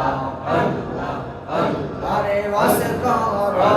আল্লাহ আল্লাহ আল্লাহ রে ওয়াসে করো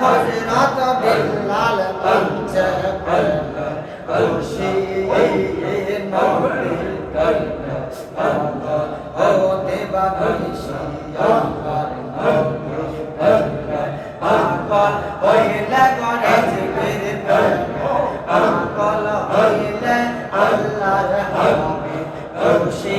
হজরত বিল্লাল পঞ্চক খুশি নবীর কন্যা আল্লাহ ও দেবানিশি আল্লাহ আকবার হইলে গণেশ বীর আকবার হইলে আল্লাহর হাবিব খুশি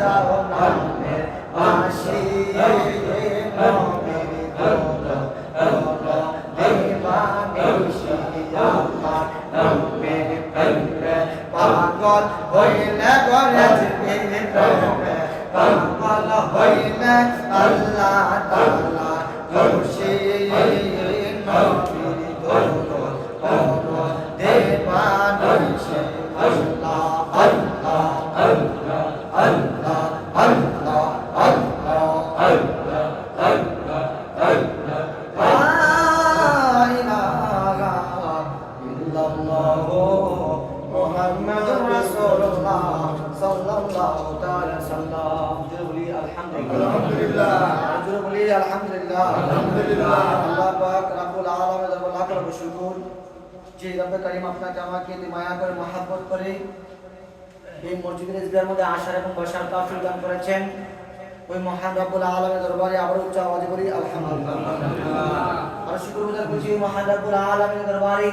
পাগল হইলে প্রেমে পাগল হইলে আল্লাহ তাআলা খুশি محمد رسول الله صلى الله تعالى وسلم. اجرب لي الحمد لله. اجرب لي الحمد لله. الحمد لله. الله پاک رب العالمين رب العالمين شکر جی رب کریم اپنا جمع کی نمایا پر محبت پر یہ موجود اس گھر میں آشار اور بشر کا فضل دان کر چین. وہ مہان رب العالمين دربارے ابر اونچا آواز بولی الحمد لله اور شکر گزار کچھ مہان رب العالمين دربارے